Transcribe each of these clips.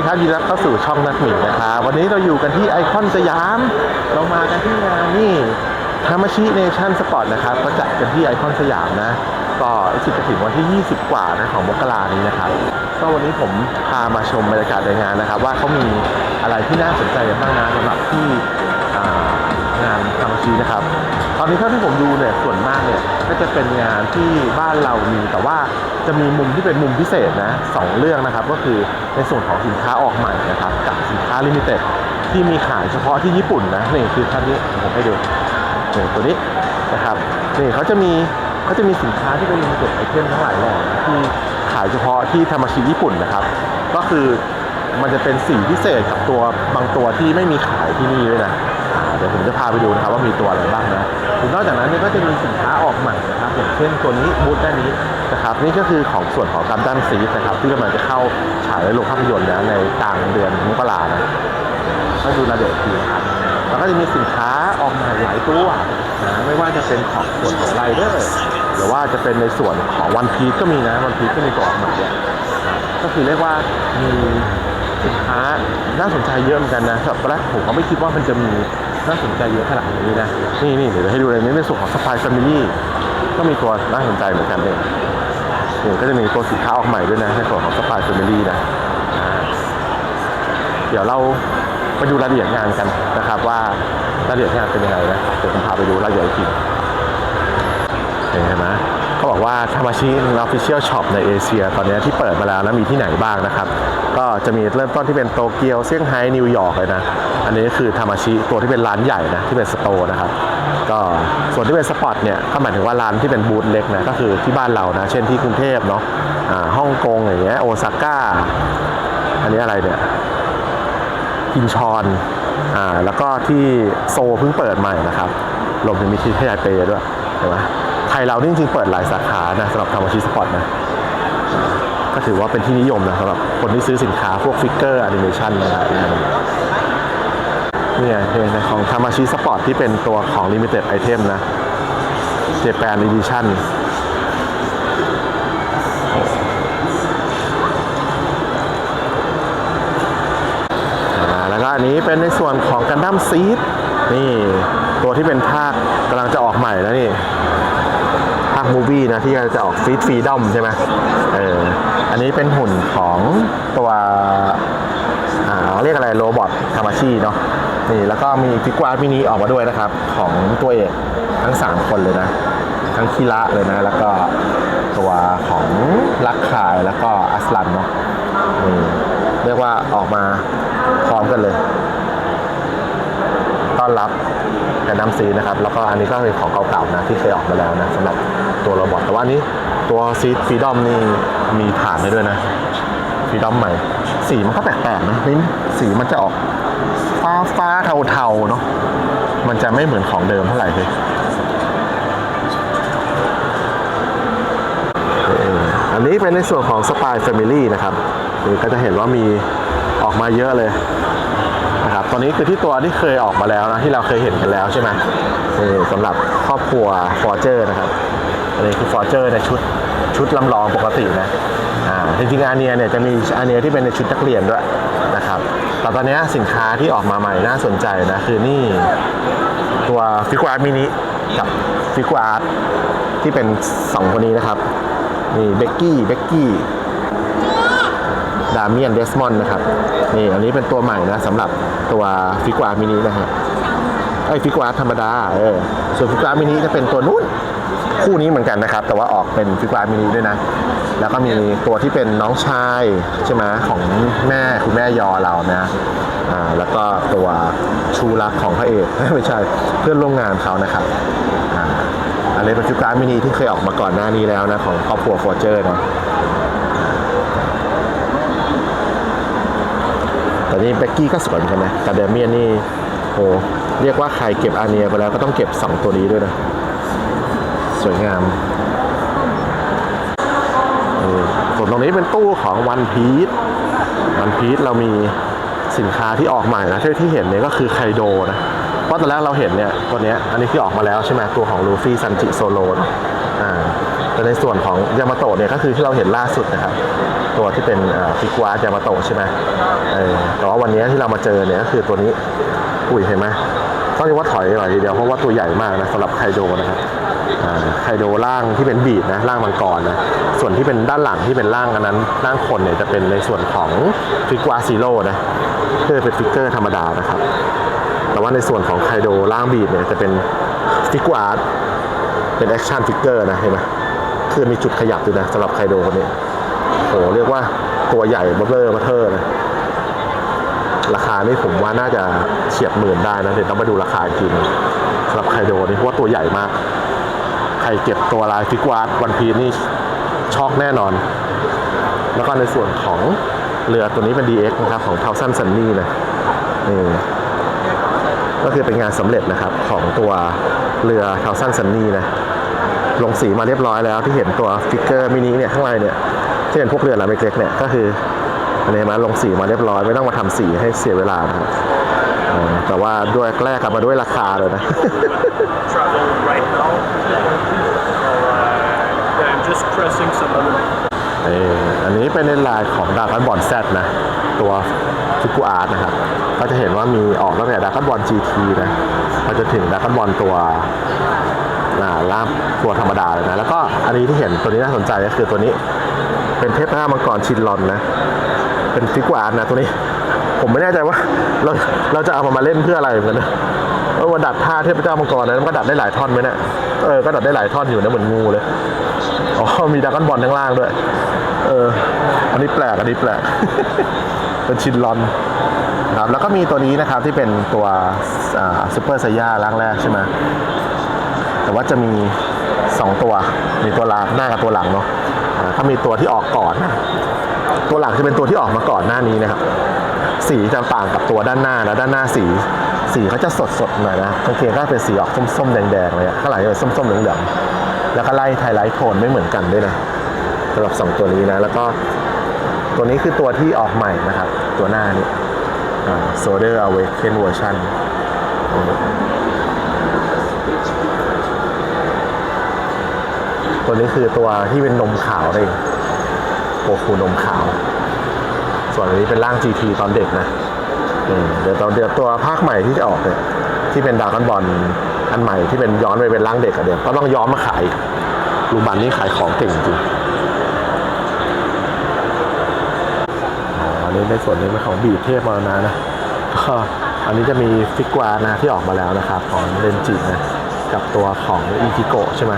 ดีครับยินดีต้อนรับเข้าสู่ช่องนักหมิ่นนะครับวันนี้เราอยู่กันที่ไอคอนสยาม เรามากันที่งานนี่ทามาชิเนชั่นสปอร์ตนะครับก็จัดกันที่ไอคอนสยามนะ ก็รู้สึกจะถึงวันที่ 20 กว่านะของมกรานี้นะครับก็วันนี้ผมพามาชมบรรยากาศในงานนะครับ ว่าเขามีอะไรที่น่าสนใจบ้างนะสำหรับที่ งานทามาชินะครับ ตอนนี้เท่าที่ผมดูเนี่ยส่วนมากเนี่ยก็จะเป็นงานที่บ้านเรามีแต่ว่าจะมีมุมที่เป็นมุมพิเศษนะสองเรื่องนะครับ ก็คือในส่วนของสินค้าออกใหม่นะครับกับสินค้าลิมิเต็ดที่มีขายเฉพาะที่ญี่ปุ่นนะนี่คือท่านนี้ผมให้ดูนี่ตัวนี้นะครับนี่เขาจะมีเขาจะมีสินค้าที่เป็นลิมิเต็ดไอเทมทั้งหลายแหล่ที่ขายเฉพาะที่ทามชิญี่ปุ่นนะครับ ก็คือมันจะเป็นสีพิเศษกับตัวบางตัวที่ไม่มีขายที่นี่ด้วยนะ เดี๋ยวผมจะพาไปดูนะครับว่ามีตัวอะไรบ้างนะนอกจากนั้นก็จะมีสินค้าออกใหม่นะครับอย่างเช่นตัวนี้บูธด้านนี้นะครับนี่ก็คือของส่วนของการด้านซีนะครับที่กำลังจะเข้าฉายในโรงภาพยนตร์นะในกลางเดือนมกรานะก็ดูรายละเอียดอีกทีนะครับแล้วก็จะมีสินค้าออกใหม่หลายตัวนะไม่ว่าจะเป็นของส่วนของไรเดอร์หรือว่าจะเป็นในส่วนของวันพีก็มีนะวันพีก็มีตัวออกใหม่เนี่ยอ่าก็คือเรียกว่ามี สินค้าน่าสนใจเยอะเหมือนกันนะแบบตอนแรกผมก็ไม่คิดว่ามันจะมีน่าสนใจเยอะขนาดนี้นะ นี่นี่เดี๋ยวให้ดูเลยนี่ในส่วนของสปายแฟมิลี่ก็มีตัวน่าสนใจเหมือนกันเองนี่ก็จะมีตัวสินค้าออกใหม่ด้วยนะในส่วนของสปายแฟมิลี่นะ เดี๋ยวเราไปดูรายละเอียดงานกันนะครับ ว่ารายละเอียดงานเป็นยังไงนะเดี๋ยวผมพาไปดูรายละเอียดอีกทีเห็นไหมเขาบอกว่าทามาชิออฟฟิเชียลช็อปในเอเชีย ตอนนี้ที่เปิดมาแล้วนะมีที่ไหนบ้างนะครับ ก็จะมีเริ่มต้นที่เป็นโตเกียวเซี่ยงไฮ้นิวยอร์กเลยนะ อันนี้คือทามาชิตัวที่เป็นร้านใหญ่นะที่เป็นสโตร์นะครับก็ส่วนที่เป็นสปอตเนี่ยก็หมายถึงว่าร้านที่เป็นบูธเล็กนะก็คือที่บ้านเรานะ เช่นที่กรุงเทพเนาะอ่าฮ่องกงอย่างเงี้ยโอซาก้าอันนี้อะไรเนี่ยอินชอนอ่าแล้วก็ที่โซเพิ่งเปิดใหม่นะครับรวมถึงมีที่ไทยเปด้วยเห็นไหมไทยเรานี่จริงๆเปิดหลายสาขานะสำหรับทำอาชีพสปอร์ตนะ ก็ถือว่าเป็นที่นิยมนะสำหรับคนที่ซื้อสินค้าพวกฟิกเกอร์แอนิเมชันนะครับเนี่ยในของทามาชิสปอร์ตที่เป็นตัวของ Limited Item นะ Japan Edition อ่าแล้วก็อันนี้เป็นในส่วนของกันดั้มซีดนี่ ตัวที่เป็นภาคกำลังจะออกใหม่แล้วนี่ ภามูวี่นะที่จะออกฟีดฟรีดอมใช่ไหมเอออันนี้เป็นหุ่นของตัวอ่าเรียกอะไรโรบอททามาชิเนาะนี่แล้วก็มีฟิกวารมินิออกมาด้วยนะครับ ของตัวเอกทั้ง 3 คนเลยนะ ทั้งคิระเลยนะ แล้วก็ตัวของลักคายแล้วก็อัสลันเนาะนี่เรียกว่าออกมาพร้อมกันเลยต้อนรับกับน้ำซีนะครับ แล้วก็อันนี้ก็เป็นของเก่าๆนะที่เคยออกมาแล้วนะสำหรับ ตัวโรบอทแต่ว่านี้ตัวซีดฟีดอมนี่มีฐานให้ด้วยนะฟีดอมใหม่ สีมันก็แปลกๆนะนี่สีมันจะออกฟ้าฟ้าๆเทาๆเนาะมันจะไม่เหมือนของเดิมเท่าไหร่เลยอันนี้เป็นในส่วนของ Spy Family นะครับนี่ก็จะเห็นว่ามีออกมาเยอะเลยนะครับตอนนี้คือที่ตัวที่เคยออกมาแล้วนะที่เราเคยเห็นกันแล้วใช่ไหมนี่สำหรับครอบครัวฟอร์เจอร์นะครับ อันนี้คือฟอร์เจอร์ในชุดชุดลำลองปกตินะอ่าจริงๆอาเนียเนี่ยจะมีอาเนียที่เป็นในชุดนักเรียนด้วยนะครับแต่ตอนนี้สินค้าที่ออกมาใหม่น่าสนใจนะคือนี่ตัวฟิกอาร์มินิกับฟิกอาร์ที่เป็นสองคนนี้นะครับนี่เบกกี้เบกกี้ดาเมียนเดสมอนนะครับนี่อันนี้เป็นตัวใหม่นะสำหรับตัวฟิกวามินินะฮะไอฟิกวาธรรมดาเออส่วนฟิกวามินิจะเป็นตัวนู้น คู่นี้เหมือนกันนะครับ แต่ว่าออกเป็นฟิกวามินิด้วยนะ แล้วก็มีตัวที่เป็นน้องชายใช่ไหมของแม่คุณแม่ยอเรานะอ่าแล้วก็ตัวชูรักของพระเอกไม่ใช่เพื่อนร่วมงานเขานะครับอ่าอันนี้เป็นฟิกวามินิที่เคยออกมาก่อนหน้านี้แล้วนะของครอบครัวฟอร์เจอร์นะแต่นี่เบกกี้ก็สวยเหมือนกันนะกับเดเมียนนี่โหเรียกว่าใครเก็บอาเนียไปแล้วก็ต้องเก็บ 2 ตัวนี้ด้วยนะ สวยงามส่วนตรงนี้เป็นตู้ของวันพีชวันพีชเรามีสินค้าที่ออกใหม่นะที่ที่เห็นเนี่ยก็คือไคโดนะเพราะตอนแรกเราเห็นเนี่ยตัวเนี้ยอันนี้ที่ออกมาแล้วใช่ไหมตัวของลูฟี่ซันจิโซโลนะอ่าแต่ในส่วนของยามาโตะเนี่ยก็คือที่เราเห็นล่าสุดนะครับตัวที่เป็นฟิกวายามาโตะใช่ไหมเออแต่ว่าวันนี้ที่เรามาเจอเนี่ยก็คือตัวนี้อุ้ยเห็นไหมต้องเรียกว่าถอยหน่อยทีเดียวเพราะว่าตัวใหญ่มากนะสำหรับไคโดนะครับ ไคโดร่างที่เป็นบีดนะร่างมังกรนะส่วนที่เป็นด้านหลังที่เป็นร่างอันนั้นร่างคนเนี่ยจะเป็นในส่วนของฟิกวาซีโร่นะคือเป็นฟิกเกอร์ธรรมดานะครับ แต่ว่าในส่วนของไคโดร่างบีดเนี่ยจะเป็นฟิกวาร์เป็นแอคชั่นฟิกเกอร์นะเห็นไหมคือมีจุดขยับอยู่นะสำหรับไคโดคนนี้โหเรียกว่าตัวใหญ่เบลเลอร์มาเทอร์นะราคานี่ผมว่าน่าจะเฉียบหมื่นได้นะเดี๋ยวต้องมาดูราคาอีกทีนึงสำหรับไคโดนี่เพราะว่าตัวใหญ่มาก รเก็บตัวลายฟิกวาร์ดวันพีนี่ช็อกแน่นอน แล้วก็ในส่วนของเรือตัวนี้เป็น DX นะครับของเทาซันซันนี่นะนี่ก็คือเป็นงานสำเร็จนะครับของตัวเรือเทาซันซันนี่นะลงสีมาเรียบร้อยแล้วที่เห็นตัวฟิกเกอร์มินิเนี่ยข้างในเนี่ยที่เป็นพวกเรือลำเล็กๆเนี่ยก็คืออันนี้มาลงสีมาเรียบร้อยไม่ต้องมาทำสีให้เสียเวลานะครับแต่ว่าด้วยแรกกลับมาด้วยราคาเลยนะ just pressing some of them. เอออันนี้เป็นในลายของดาร์กบอลแซนะ ตัวฟิกูอาร์ตนะครับ ก็จะเห็นว่ามีออกตั้งแต่ดาร์กบอล GT นะก็จะถึงดาร์กบอลตัวอ่าล่ามตัวธรรมดาเลยนะ แล้วก็อันนี้ที่เห็นตัวนี้น่าสนใจก็คือตัวนี้เป็นเทพหน้ามังกรชินลอนนะ เป็นฟิกูอาร์ตนะตัวนี้ ผมไม่แน่ใจว่าเราเราจะเอามามาเล่นเพื่ออะไรเหมือนกันนะเออมาดัดท่าเทพเจ้ามังกรนะมันก็ดัดได้หลายท่อนไหมเนี่ยเออก็ดัดได้หลายท่อนอยู่นะเหมือนงูเลย อ๋อ มีดราก้อนบอลข้างล่างด้วย เออ อันนี้แปลก อันนี้แปลก เป็นชินลอนนะครับ แล้วก็มีตัวนี้นะครับที่เป็นตัวซูเปอร์ไซย่าร่างแรกใช่ไหมแต่ว่าจะมี 2 ตัว มีตัวหลังหน้ากับตัวหลังเนาะถ้ามีตัวที่ออกก่อนนะตัวหลังจะเป็นตัวที่ออกมาก่อนหน้านี้นะครับสีจะต่างกับตัวด้านหน้านะด้านหน้าสี สีเขาจะสดสดหน่อยนะกางเกงก็เป็นสีออกส้มๆแดงๆเลยข้างหลังจะเป็นส้มๆเหลืองๆ แล้วก็ไล่ไฮไลท์โทนไม่เหมือนกันด้วยนะสำหรับสองตัวนี้นะ แล้วก็ตัวนี้คือตัวที่ออกใหม่นะครับ ตัวหน้านี้โซเดอร์อเวกเคนเวอร์ชันตัวนี้คือตัวที่เป็นนมขาวเองโกคูนมขาว ส่วนอันนี้เป็นร่าง GT ตอนเด็กนะเดี๋ยวตอนเดี๋ยวตัวภาคใหม่ที่จะออกเนี่ยที่เป็นดาร์กบอล อันใหม่ที่เป็นย้อนไปเป็นร่างเด็กอะเดี๋ยวก็ต้องย้อนมาขายลูบันนี่ขายของเก่งจริงอ๋ออันนี้ในส่วนนี้เป็นของบีเทพมานะนะก็อันนี้จะมีฟิกวานะที่ออกมาแล้วนะครับ ของเรนจินะกับตัวของอีกิโกะใช่ไหม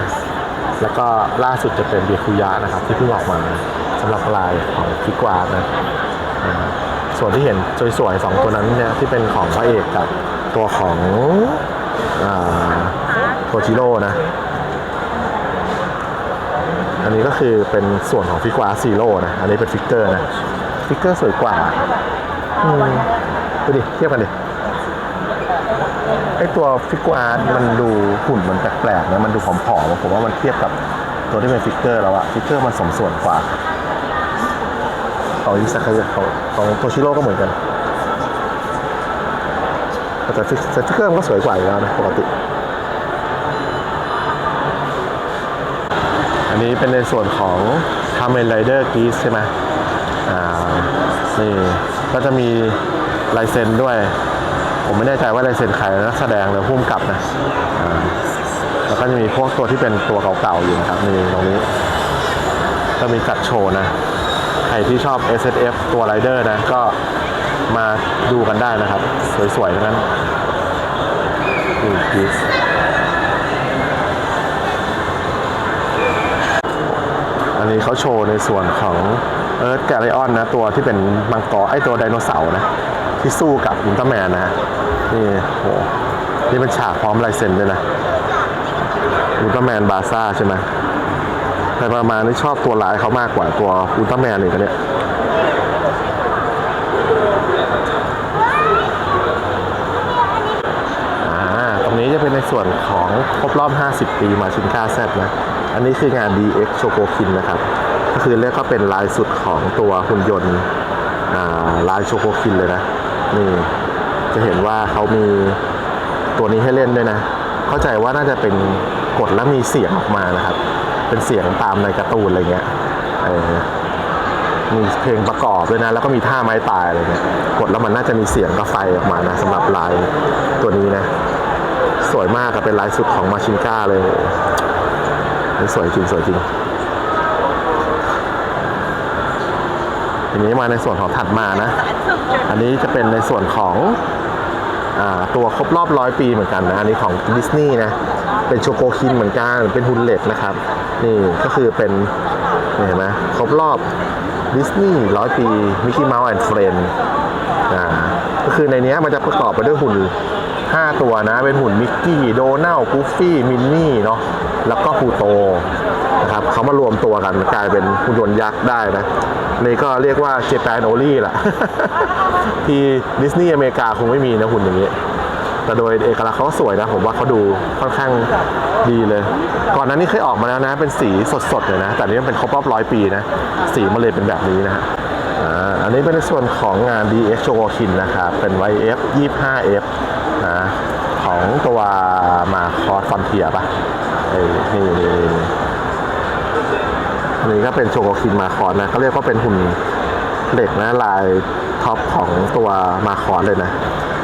แล้วก็ล่าสุดจะเป็นเบียคุยะนะครับ ที่เพิ่งออกมาสำหรับลายของฟิกวานะส่วนที่เห็นสวยๆสองตัวนั้นเนี่ยที่เป็นของพระเอกกับตัวของ โทชิโร่นะ อันนี้ก็คือเป็นส่วนของฟิกวาซีโร่นะ อันนี้เป็นฟิกเกอร์นะ ฟิกเกอร์สวยกว่าอืมดูดิ เทียบกันดิไอตัวฟิกวาร์มันดูหุ่นมันแปลกๆนะมันดูผอมๆผมว่ามันเทียบกับตัวที่เป็นฟิกเกอร์แล้วอะฟิกเกอร์มันสมส่วนกว่าของอิซากายะของของโทชิโร่ก็เหมือนกัน แต่ฟิกแต่ฟิกเกอร์มันก็สวยกว่าอยู่แล้วนะปกติ อันนี้เป็นในส่วนของ k a m e n Rider g e e s ใช่ไหมอ่านี่ก็จะมีลายเซ็นด้วย ผมไม่แน่ใจว่าลายเซ็นใครนักแสดงหรือผู้กำกับนะอ่าแล้วก็จะมีพวกตัวที่เป็นตัวเก่าๆอยู่นะครับนี่ตรงนี้ ก็มีจัดโชว์นะ ใครที่ชอบ S S F ตัวไรเดอร์นะก็ มาดูกันได้นะครับ สวยๆทั้งนั้นนี่พีซอันนี้เขาโชว์ในส่วนของเอิร์ธแกลออนนะ ตัวที่เป็นมังกรไอตัวไดโนเสาร์นะ ที่สู้กับอุลตร้าแมนนะนี่โหนี่เป็นฉากพร้อมลายเซ็นด้วยนะอุลตร้าแมนบาซ่าใช่ไหมแต่ประมาณนี้ชอบตัวร้ายเขามากกว่าตัวอุลตร้าแมนอีกนเนี่ยอ่าตรงนี้จะเป็น ในส่วนของครบรอบ 50 ปีมาชินค่าแซดนะ อันนี้คืองาน DX โชโกคินนะครับ ก็คือเรียกว่าเป็นลายสุดของตัวหุ่นยนต์อ่าลายโชโกคินเลยนะ นี่จะเห็นว่าเขามีตัวนี้ให้เล่นด้วยนะ เข้าใจว่าน่าจะเป็นกดแล้วมีเสียงออกมานะครับ เป็นเสียงตามในการ์ตูนอะไรเงี้ยมีเพลงประกอบด้วยนะ แล้วก็มีท่าไม้ตายอะไรเงี้ย กดแล้วมันน่าจะมีเสียงกับไฟออกมานะสำหรับลายตัวนี้นะ วยมากอะเป็นลายสุดของมาชินก้าเลยโหนี่สวยจริงสวยจริงทีนี้มาในส่วนของถัดมานะ อันนี้จะเป็นในส่วนของอตัวครบรอบร้อยปีเหมือนกันนะ อันนี้ของดิสนีย์นะ เป็นโชโกคินเหมือนกัน เป็นหุ่นเหล็กนะครับ นี่ก็คือเป็นเห็นไหมครบรอบดิสนีย์ร้อยปีมิกกี้เมาส์แอนด์เฟรนอ่าก็คือในนี้มันจะประกอบไปด้วยหุ่น 5 ตัวนะ เป็นหุ่นมิกกี้ โดนัลกูฟี่มินนี่เนาะแล้วก็พูโตนะครับเขามารวมตัวกันกลายเป็นหุ่นยนต์ยักษ์ได้นะนี่ก็เรียกว่าเจแปนโอลี่แหละที่ดิสนีย์อเมริกาคงไม่มีนะหุ่นอย่างนี้ แต่โดยเอกลักษณ์เขาก็สวยนะ ผมว่าเขาดูค่อนข้างดีเลย ก่อนนั้นนี่เคยออกมาแล้วนะ เป็นสีสดๆเลยนะ แต่นี้มันเป็นครบรอบร้อยปีนะ สีมันเลยเป็นแบบนี้นะอ่าอันนี้เป็นในส่วนของงาน DX s h o w k i n นะครับ เป็น YF 25F นะของตัวมาคอร์สฟอนเทียปะไอ้นี่นี่นี่นี่อันนี้ก็เป็นโชโกคินมาคอร์สนะเขาเรียกว่าเป็นหุ่นเหล็กนะลายท็อปของตัวมาคอร์สเลยนะ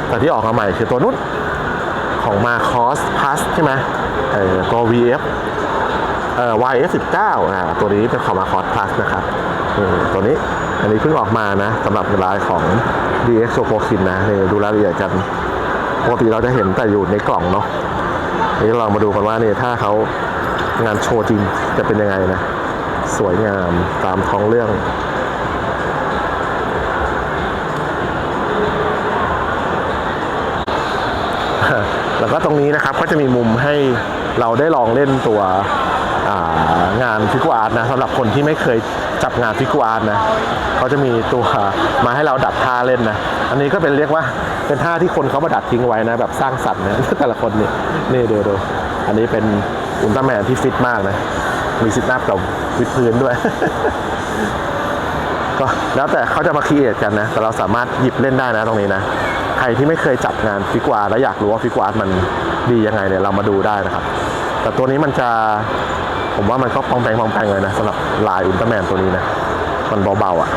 แต่ที่ออกมาใหม่คือตัวนู้นของมาคอสพัสใช่ไหมเออตัว VF เอ่อ YF19 อ่าตัวนี้เป็นของมาคอสพัสนะครับตัวนี้อันนี้เพิ่งออกมานะสำหรับลายของ DX s h o k o k i n นะนี่ดูรายละเอียดกัน ปกติเราจะเห็นแต่อยู่ในกล่องเนาะนี่เรามาดูกันว่าเนี่ยถ้าเขางานโชว์จริงจะเป็นยังไงนะ สวยงามตามท้องเรื่องแล้วก็ตรงนี้นะครับก็จะมีมุมให้เราได้ลองเล่นตัว งานฟิกอาร์ตนะสำหรับคนที่ไม่เคยจับงานฟิกอาร์ตนะเขาจะมีตัวมาให้เราดัดท่าเล่นนะ อันนี้ก็เป็นเรียกว่าเป็นท่าที่คนเขามาดัดทิ้งไว้นะ แบบสร้างสรรค์นะแต่ละคนนี่นี่ดูดูอันนี้เป็นอุลตร้าแมนที่ฟิตมากนะ มีซิทอัพกับวิดพื้นด้วย ก็แล้วแต่เขาจะมาคีเอทกันนะ แต่เราสามารถหยิบเล่นได้นะตรงนี้นะ ใครที่ไม่เคยจับงานฟิกวาร์แล้วอยากรู้ว่าฟิกวาร์มันดียังไงเนี่ยเรามาดูได้นะครับ แต่ตัวนี้มันจะผมว่ามันก็ปองแปงปองแปงเลยนะสำหรับลายอุลตร้าแมนตัวนี้นะ มันเบาๆอะ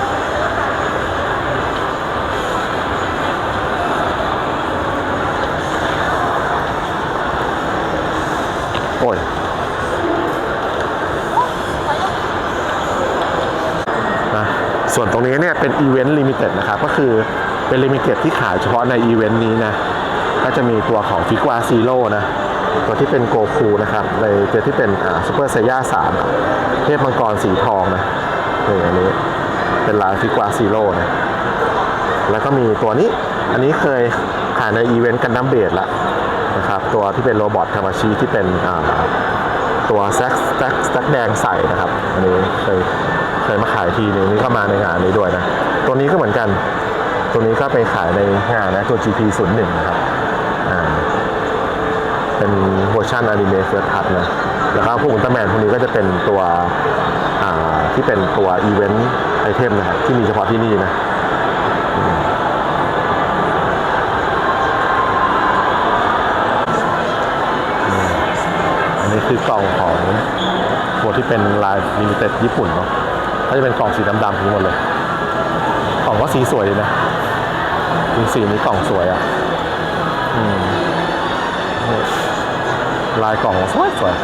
โอ้ยนะส่วนตรงนี้เนี่ยเป็นอีเวนต์ลิมิเต็ดนะครับ ก็คือเป็นลิมิเต็ดที่ขายเฉพาะในอีเวนต์นี้นะ ก็จะมีตัวของฟิกวาซีโร่นะ ตัวที่เป็นโกคูนะครับในตัวที่เป็นอ่าซูเปอร์เซย่าสามเทพมังกรสีทองนะนี่อันนี้เป็นลายฟิกวาซีโร่นะแล้วก็มีตัวนี้อันนี้เคยขายในอีเวนต์กันดั้มเบดละนะครับตัวที่เป็นโรบอททามาชิที่เป็นอ่าตัวแซกแซกแซกแดงใส่นะครับอันนี้เคยเคยมาขายทีนึงนี่ก็มาในงานนี้ด้วยนะตัวนี้ก็เหมือนกัน ตัวนี้ก็ไปขายในงานนะตัว GP 0 1 นะครับ เป็นเวอร์ชันอนิเมะเฟิร์สทัชนะแล้วก็พวกอุลตร้าแมนพวกนี้ก็จะเป็นตัวที่เป็นตัวอีเวนต์ไอเทมนะครับที่มีเฉพาะที่นี่นะอันนี้คือกล่องของตัวที่เป็นลายลิมิเต็ดญี่ปุ่นเนาะก็จะเป็นกล่องสีดำๆทั้งหมดเลย กล่องก็สีสวยดีนะจริงสีนี้กล่องสวยอะ่ะอืม ลายกล่องสวยสวย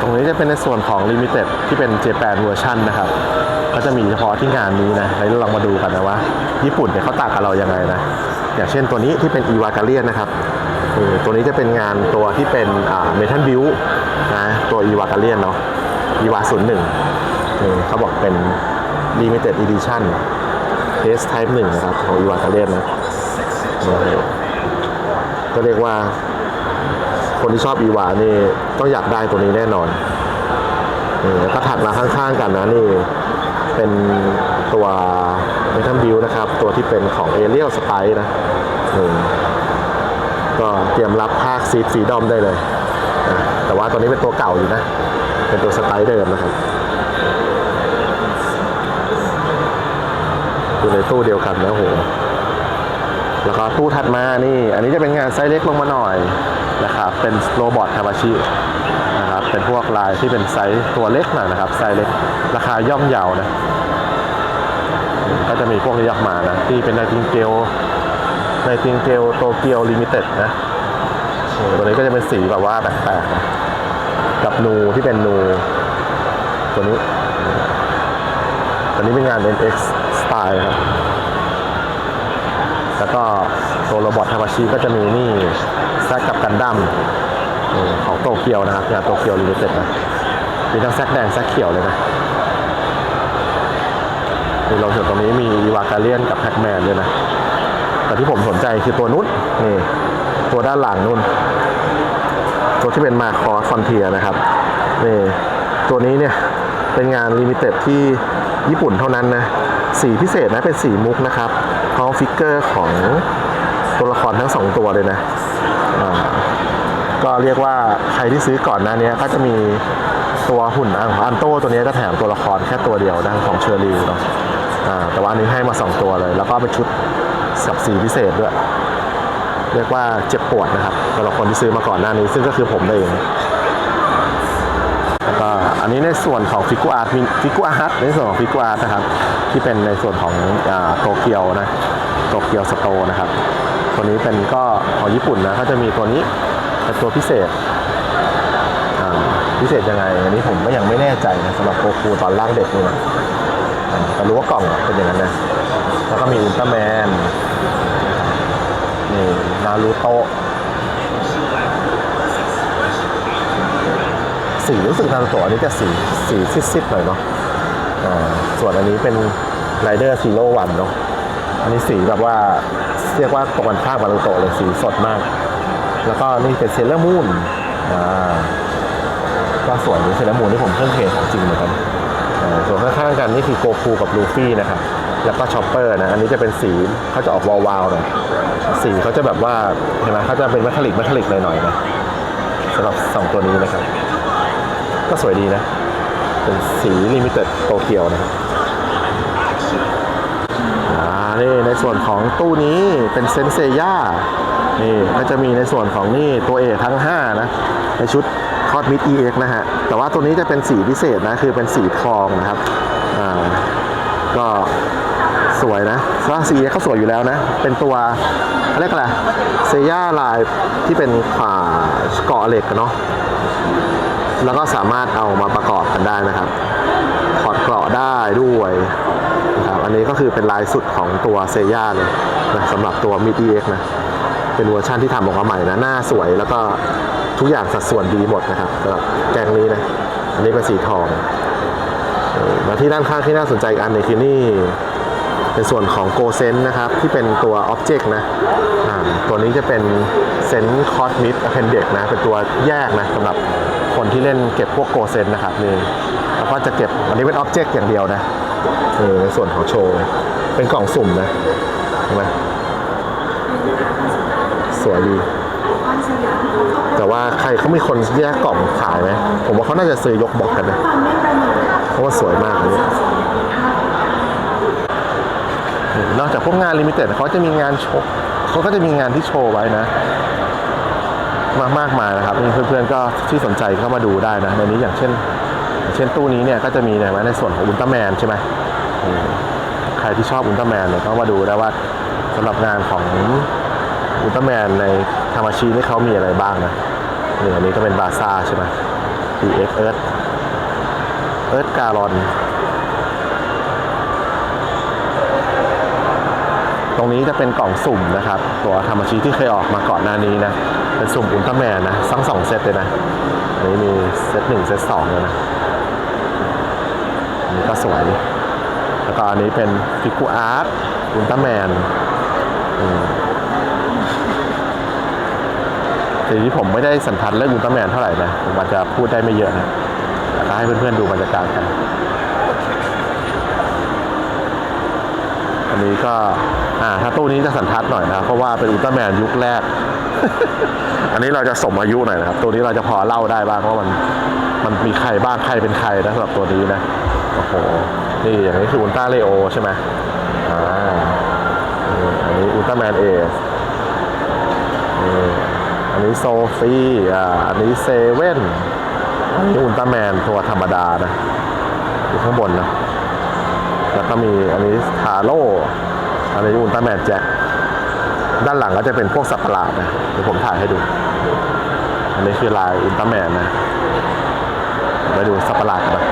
ตรงนี้จะเป็นในส่วนของลิมิเต็ดที่เป็นเจแปนเวอร์ชันนะครับ ก็จะมีเฉพาะที่งานนี้นะให้เราลองมาดูกันนะว่า ญี่ปุ่นเนี่ยเขาต่างกับเรายังไงนะ อย่างเช่นตัวนี้ที่เป็นอีวากาเลียนนะครับตัวนี้จะเป็นงานตัวที่เป็นเมทัลบิวนะตัวอีวากาเลียนเนาะอีวาศูนย์หนึ่งเขาบอกเป็น limited edition S Type 1นะครับของอีวากาเลียนนะ ก็เรียกว่า คนที่ชอบอีวานี่ต้องอยากได้ตัวนี้แน่นอนแล้วก็ถัดมาข้างๆกันนะนี่เป็นตัวเมทัลบิวนะครับ ตัวที่เป็นของเอเรียลสไปนะก็เตรียมรับภาคซีดฟรีดอมได้เลย แต่ว่าตัวนี้เป็นตัวเก่าอยู่นะ เป็นตัวสไปเดิมนะครับอยู่ในตู้เดียวกันนะโห แล้วก็ตู้ถัดมานี่ อันนี้จะเป็นงานไซส์เล็กลงมาหน่อยนะครับ เป็นโรบอททาบาชินะครับ เป็นพวกลายที่เป็นไซส์ตัวเล็กหน่อยนะครับ ไซส์เล็ก ราคาย่อมเยานะ ก็จะมีพวกนี้ออกมานะ ที่เป็นไนติงเกลไนติงเกลโตเกียวลิมิเต็ดนะ ตัวนี้ก็จะเป็นสีแบบว่าแปลกๆ กับนูที่เป็นนูตัวนี้ตัวนี้เป็นงาน NX Style ครับ แล้วก็ตัวโรบอททาบาชิก็จะมีนี่แซกกับกันดั้มของโตเกียวนะครับงานโตเกียวลิมิเต็ดนะมีทั้งแซกแดงแซกเขียวเลยนะนี่เราเห็นตรงนี้มีวากาเลียนกับแพ็กแมนด้วยนะ แต่ที่ผมสนใจคือตัวนู้นนี่ตัวด้านหลังนู่น ตัวที่เป็นมาคอฟอนเทียนะครับนี่ตัวนี้เนี่ยเป็นงานลิมิเต็ดที่ญี่ปุ่นเท่านั้นนะ สีพิเศษนะเป็นสีมุกนะครับ พร้อมฟิกเกอร์ของตัวละครทั้งสองตัวเลยนะก็เรียกว่าใครที่ซื้อก่อนหน้านี้ก็จะมีตัวหุ่นอังอันโต้ตัวนี้ก็แถมตัวละครแค่ตัวเดียวนะของเชอร์รีเนาะแต่ว่าอันนี้ให้มา 2 ตัวเลย แล้วก็เป็นชุดสับสีพิเศษด้วย เรียกว่าเจ็บปวดนะครับสำหรับคนที่ซื้อมาก่อนหน้านี้ ซึ่งก็คือผมเอง อันนี้ในส่วนของฟิกูอาร์ตฟิกูอาร์ตในส่วนของฟิกูอาร์ตนะครับ ที่เป็นในส่วนของโตเกียวนะโตเกียวสโตนะครับ ตัวนี้เป็นก็ของญี่ปุ่นนะเขาจะมีตัวนี้เป็นตัวพิเศษพิเศษยังไงอันนี้ผมก็ยังไม่แน่ใจนะสำหรับโกคูตอนล่างเด็กนี่นะแต่รู้ว่ากล่องเป็นอย่างนั้นนะแล้วก็มีอุลตร้าแมนนี่นารูโตะ สีรู้สึกนารูโตะอันนี้จะสีสีซิดๆหน่อยเนาะอ่าส่วนอันนี้เป็นไรเดอร์ซีโร่วันเนาะอันนี้สีแบบว่าเรียกว่าตรงกันข้ามกับนารูโตเลยสีสดมาก แล้วก็นี่เป็นเซเลอร์มูนอ่าก็ส่วนนี้เซเลอร์มูนที่ผมเพิ่งเห็นของจริงเหมือนกันส่วนข้างๆกันนี่คือโกคูกับลูฟี่นะครับแล้วก็ชอปเปอร์นะ อันนี้จะเป็นสีเขาจะออกวาวๆหน่อยสีเขาจะแบบว่าเห็นไหมเขาจะเป็นเมทัลลิกเมทัลลิกหน่อยๆนะสำหรับสองตัวนี้นะครับ ก็สวยดีนะ เป็นสีลิมิเต็ดโตเกียวนะครับนี่ในส่วนของตู้นี้เป็นเซนเซย่านี่ก็จะมีในส่วนของนี่ตัวเอกทั้ง 5 นะ ในชุดคอ s มิด EX นะฮะ แต่ว่าตัวนี้จะเป็นสีพิเศษนะ คือเป็นสีทองนะครับ อ่า ก็สวยนะว่าสีเขาสวยอยู่แล้วนะ เป็นตัวเรียกอะไรเซย่าลายที่เป็นขาเกาะเหล็กเนาะ แล้วก็สามารถเอามาประกอบกันได้นะครับถอดเกราะได้ด้วยนะครับอันนี้ก็คือเป็นลายสุดของตัวเซย่าเลยนะสำหรับตัวมิด EX นะเป็นเวอร์ชันที่ทำออกมาใหม่นะหน้าสวยแล้วก็ทุกอย่างสัดส่วนดีหมดนะครับสำหรับแกงนี้นะอันนี้เป็นสีทองมาที่ด้านข้างที่น่าสนใจอีกอันหนึงคือนี่เป็นส่วนของโกเซนนะครับ ที่เป็นตัวอ็อบเจกต์นะตัวนี้จะเป็นเซนคอสมิดอเพนเดกนะ เป็นตัวแยกนะสำหรับ คนที่เล่นเก็บพวกโกเซนนะครับนี่แล้วก็จะเก็บอันนี้เป็นอ็อบเจกต์อย่างเดียวนะนี่ในส่วนของโชว์เป็นกล่องสุ่มนะเห็นไหมสวยดีแต่ว่าใครเขามีคนแยกกล่องขายไหมผมว่าเขาน่าจะซื้อยกบอกกันนะเพราะว่าสวยมากเลยนอกจากพวกงานลิมิเต็ดเขาจะมีงานโชว์เขาก็จะมีงานที่โชว์ไว้นะ มากมากมายนะครับนี่เพื่อนๆก็ที่สนใจเข้ามาดูได้นะในนี้อย่างเช่น เช่นตู้นี้เนี่ยก็จะมีเนี่ยในส่วนของอุลตร้าแมนใช่ไหมใครที่ชอบอุลตร้าแมนเนี่ยก็มาดูได้ว่าสำหรับงานของอุลตร้าแมนในธรรมชีนี่เขามีอะไรบ้างนะนี่อันนี้ก็เป็นบาซ่าใช่ไหม DX Earth Earth Garon ตรงนี้จะเป็นกล่องสุ่มนะครับ ตัวธรรมชีที่เคยออกมาก่อนหน้านี้นะ เป็นสุ่มอุลตร้าแมนนะทั้งสองเซตเลยนะ อันนี้มีเซตหนึ่งเซตสองเลยนะ อันนี้ก็สวย แล้วก็อันนี้เป็นฟิกูอาร์ตอุลตร้าแมนทีนี้ผมไม่ได้สันทัดเรื่องอุลตร้าแมนเท่าไหร่นะ ผมอาจจะพูดได้ไม่เยอะนะแต่ก็ให้เพื่อนๆดูบรรยากาศกัน อันนี้ก็ อ่า ถ้าตู้นี้จะสันทัดหน่อยนะ เพราะว่าเป็นอุลตร้าแมนยุคแรก อันนี้เราจะสมอายุหน่อยนะครับ ตัวนี้เราจะพอเล่าได้บ้างว่ามันมันมีใครบ้างใครเป็นใครนะสำหรับตัวนี้นะโอ้โหนี่อย่างนี้คืออุลตร้าเลโอใช่ไหมอ่าอันนี้อุลตร้าแมนเอสนี่อันนี้โซฟีอ่าอันนี้เซเว่นอันนี้อุลตร้าแมนตัวธรรมดานะอยู่ข้างบนนะแล้วก็มีอันนี้ทาโร่อันนี้อุลตร้าแมนแจ็ค ด้านหลังก็จะเป็นพวกสัตว์ประหลาดนะเดี๋ยวผมถ่ายให้ดู อันนี้คือลายอุลตร้าแมนนะไปดูสัตว์ประหลาดกันนะ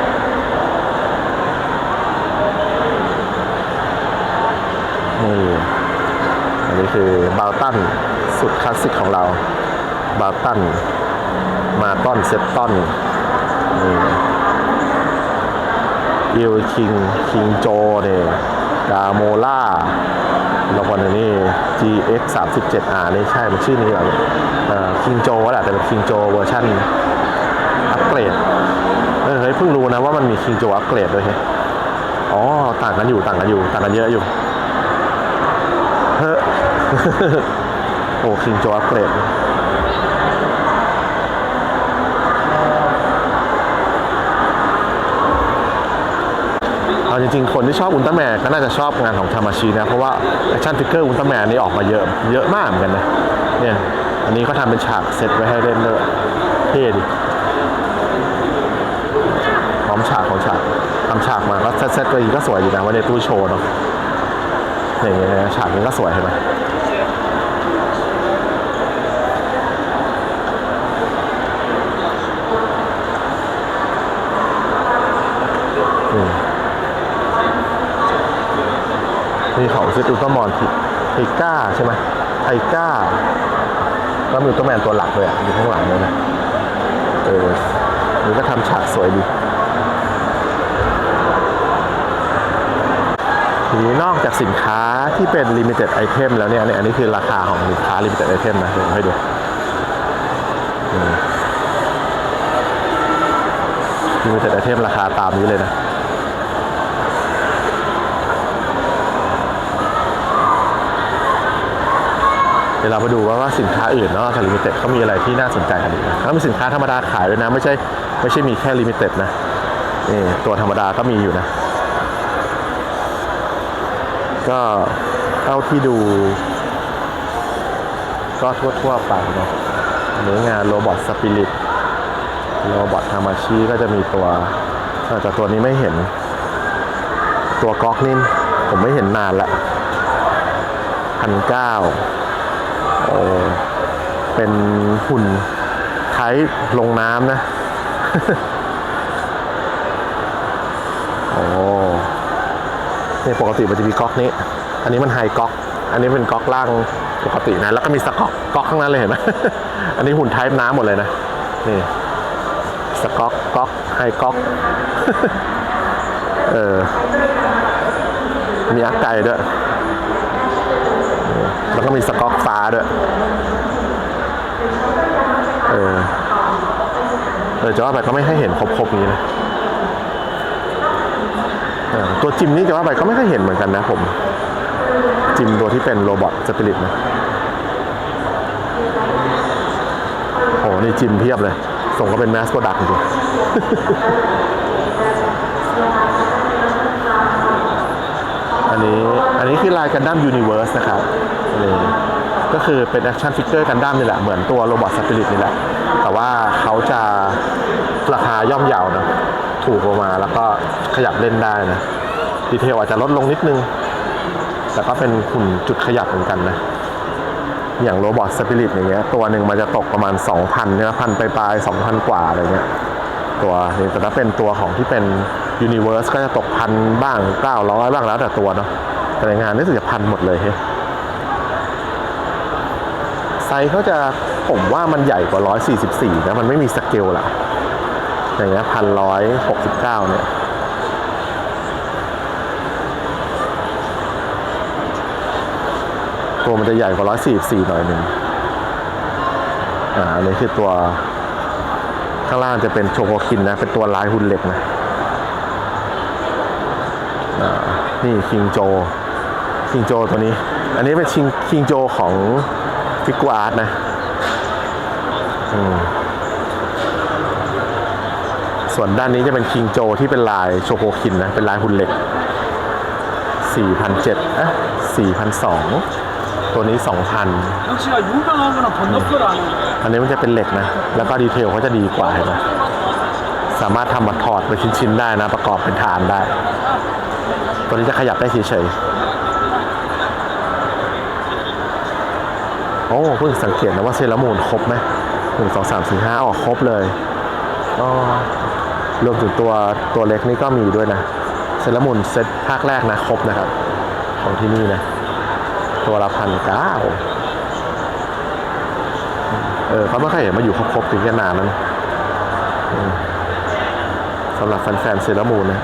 นี่อันนี้คือบาลตันสุดคลาสสิกของเรา บาลตัน มาต้อนเซตต้อนอิลคิง คิงโจเนี่ย กาโมล่าแล้วก็อันนี้ GX 3 7 R นี่ใช่ มันชื่อนี้เหรอคิงโจแหละแต่เป็นคิงโจเวอร์ชันอัปเกรดเออเฮ้ยเพิ่งรู้นะว่ามันมีคิงโจอัปเกรดด้วยเฮ้ยอ๋อ ต่างกันอยู่ ต่างกันอยู่ ต่างกันเยอะอยู่เฮ้อโอ้คิงโจอัปเกรด เอา จริงๆ คนที่ชอบอุลตร้าแมนก็น่าจะชอบงานของทามาชีนะ เพราะว่าแอคชั่นทิกเกอร์อุลตร้าแมนนี่ออกมาเยอะเยอะมากเหมือนกันนะเนี่ยอันนี้เขาทำเป็นฉากเซตไว้ให้เล่นด้วยเท่ดิพร้อมฉากของฉากทำฉากมาก็เซตเซตตัวอีกก็สวยดีนะว่าในตู้โชว์เนาะอย่างเงี้ยฉากนี้ก็สวยใช่ไหม มีของซิตูตมอนไทก้าใช่ไหมไทก้าก็มีอุลตร้าแมนตัวหลักเลยอะอยู่ข้างหลังเลยนะเออนี่ก็ทำฉากสวยดีทีนี้นอกจากสินค้าที่เป็น limited item แล้วเนี่ยเนี่ยอันนี้คือราคาของสินค้า limited item นะเดี๋ยวให้ดูอืม limited item ราคาตามนี้เลยนะ เดี๋ยวเราไปดูว่าสินค้าอื่นเนาะจากลิมิเต็ดเขามีอะไรที่น่าสนใจกันอีกแล้วมีสินค้าธรรมดาขายด้วยนะ ไม่ใช่ไม่ใช่มีแค่ลิมิเต็ดนะนี่ตัวธรรมดาก็มีอยู่นะ ก็เท่าที่ดู ก็ทั่วๆไปเนาะอันนี้งานโรบอทสปิริตโรบอททามาชิก็จะมีตัวแต่ตัวนี้ไม่เห็น ตัวก๊อกนี่ผมไม่เห็นนานละพันเก้า เป็นหุ่นไทยลงน้ำนะ โอ้เนี่ยปกติมันจะมีก๊อกนี้ อันนี้มันไฮก๊อก อันนี้เป็นก๊อกล่างปกตินะ แล้วก็มีสก๊อกก๊อกข้างนั้นเลยเห็นไหมอันนี้หุ่นไทป์น้ำหมดเลยนะ นี่สก๊อกก๊อกไฮก๊อก เออ มีอักไก่ด้วย แล้วก็มีสก๊อกฟ้าด้วย เออเออจะว่าไปก็ไม่ให้เห็นครบๆนี้นะตัวจิมนี่จะว่าไปก็ไม่ค่อยเห็นเหมือนกันนะผม จิมตัวที่เป็นโรบอทสปิริตนะโอ้นี่จิมเพียบเลย ส่งก็เป็นแมสโปรดักต์จริงอันนี้ นี้คือลายกันดั้มยูนิเวิร์สนะครับนี่ก็คือเป็นแอคชั่นฟิกเกอร์กันดั้มนี่แหละ เหมือนตัวโรบอทสปิริตนี่แหละ แต่ว่าเขาจะราคาย่อมเยาวนะถูกลงมาแล้วก็ขยับเล่นได้นะ ดีเทลอาจจะลดลงนิดนึง แต่ก็เป็นหุ่นจุดขยับเหมือนกันนะ อย่างโรบอทสปิริตอย่างเงี้ยตัวหนึ่งมันจะตกประมาณ 2,000เนี่ยพันปลายๆ2,000 กว่าอะไรเงี้ยตัวนี้แต่ถ้าเป็นตัวของที่เป็นยูนิเว r ร์สก็จะตกพันบ้าง900บ้างแล้วแต่ตัวเนาะ แต่ในงานนี่สึกจะพันหมดเลยเฮ้ไซส์เขาจะผมว่ามันใหญ่กว่า 144 นะ มันไม่มีสเกลละอย่างเงี้ยพันร้อยหกสิบเก้าเนี่ยตัวมันจะใหญ่กว่า 144 หน่อยหนึ่งอ่าอันนี้คือตัวข้างล่างจะเป็นโชโกคินนะ เป็นตัวลายหุ่นเหล็กนะ อ่า นี่คิงโจ คิงโจตัวนี้ อันนี้เป็นคิงคิงโจของฟิกกอาร์ตนะส่วนด้านนี้จะเป็นคิงโจที่เป็นลายโชโคคินนะ เป็นลายหุ่นเหล็ก4,007อะ4,002 ตัวนี้ 2,000 อันนี้มันจะเป็นเหล็กนะ แล้วก็ดีเทลเขาจะดีกว่าเห็นไหมสามารถทำมาถอดเป็นชิ้น ๆ ได้นะ ประกอบเป็นฐานได้ ตัวนี้จะขยับได้เฉยๆ อ้เพิ่งสังเกตนะว่าเซรามูนครบไหมหนึ่งสองสามสี่ห้าออกครบเลยอ๋อรวมถึงตัวตัวเล็กนี่ก็มีด้วยนะเซรามูนเซตภาคแรกนะครบนะครับ ของที่นี่นะ ตัวละพันเก้าเออเขาไม่เคยเห็นมาอยู่ครบๆถึงขนาดนั้นสำหรับแฟนๆเซรามูนนะ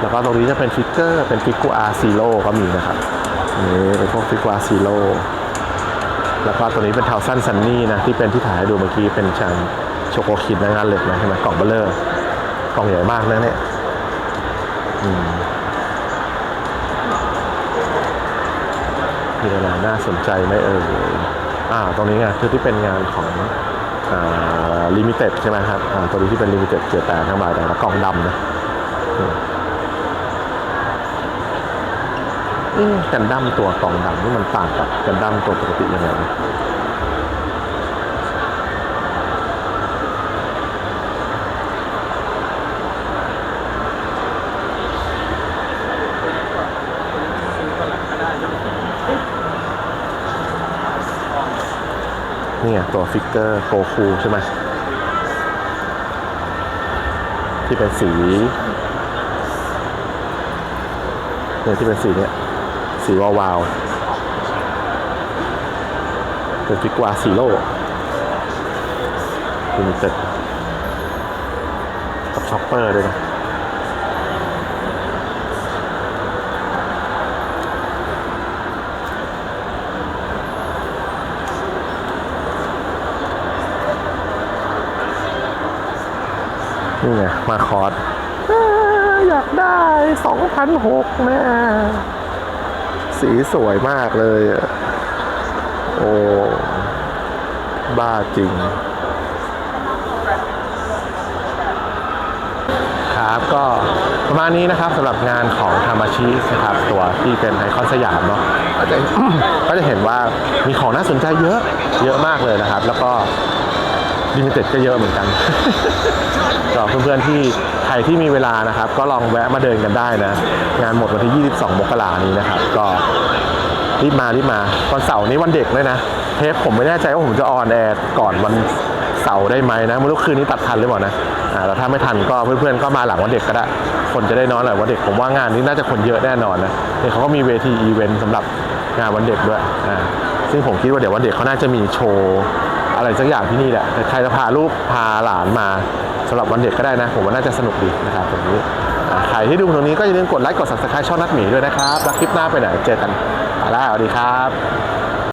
แล้วก็ตรงนี้จะเป็นฟิกเกอร์เป็นฟิกกูอาซีโร่ก็มีนะครับนี่เป็นพวกฟิกกูอาซีโร่แล้วก็ตัวนี้เป็นเทาสั้นซันนี่นะที่เป็นที่ถ่ายให้ดูเมื่อกี้เป็นชันโชโกคิดนะงานเหล็กนะใช่ไหมกล่องเบลเลอร์กล่องใหญ่มากนะเนี่ยมีอะไรน่าสนใจไหมเอ่ยอ่าตรงนี้ไงคือที่เป็นงานของอ่าลิมิเต็ดใช่ไหมครับอ่าตัวนี้ที่เป็นลิมิเต็ดเกียร์แปดทั้งหลายแต่ละกล่องดำนะอืม เอ๊ะกันดั้มตัวกล่องดำนี่มันต่างกับกันดั้มตัวปกติยังไงนะนี่ไงตัวฟิกเกอร์โกคูใช่ไหมที่เป็นสีเนี่ยที่เป็นสีเนี่ย สีวาวาวๆเป็นฟิกวาซีโร่ลิมิเต็ดกับช็อปเปอร์ด้วยนะนี่ไงมาคอร์สอยากได้สองพันหกแม่ สีสวยมากเลยอะโอ้ บ้าจริง ครับก็ประมาณนี้นะครับสำหรับงานของทามาชินะครับ ตัวที่เป็นไอคอนสยามเนาะก็จะก็จะเห็นว่ามีของน่าสนใจเยอะเยอะมากเลยนะครับ แล้วก็ลิมิเต็ดก็เยอะเหมือนกันก็เพื่อนๆที่ใค รที่มีเวลานะครับ ก็ลองแวะมาเดินกันได้นะ งานหมดวันที่ 22 มกรานี้นะครับ ก็รีบมารีบมาวันเสาร์นี้วันเด็กด้วยนะ เทปผมไม่แน่ใจว่าผมจะออนแอร์ก่อนวันเสาร์ได้ไหมนะไม่รู้คืนนี้ตัดทันหรือเปล่านะอ่าแต่ถ้าไม่ทันก็เพื่อนๆก็มาหลังวันเด็กก็ได้ คนจะได้น้อยหน่อยวันเด็กผมว่างานนี้น่าจะคนเยอะแน่นอนนะเนี่ยเขาก็มีเวทีอีเวนต์สำหรับงานวันเด็กด้วยอ่าซึ่งผมคิดว่าเดี๋ยววันเด็กเขาน่าจะมีโชว์อะไรสักอย่างที่นี่แหละแต่ใครจะพาลูกพาหลานมา สำหรับวันเด็กก็ได้นะ ผมว่าน่าจะสนุกดีนะครับตรงนี้ใครที่ดูตรงนี้ก็อย่าลืมกดไลค์กด subscribe ช่องนัดหมีด้วยนะครับแล้วคลิปหน้าไปไหนเจอกันไปแล้วสวัสดีครับ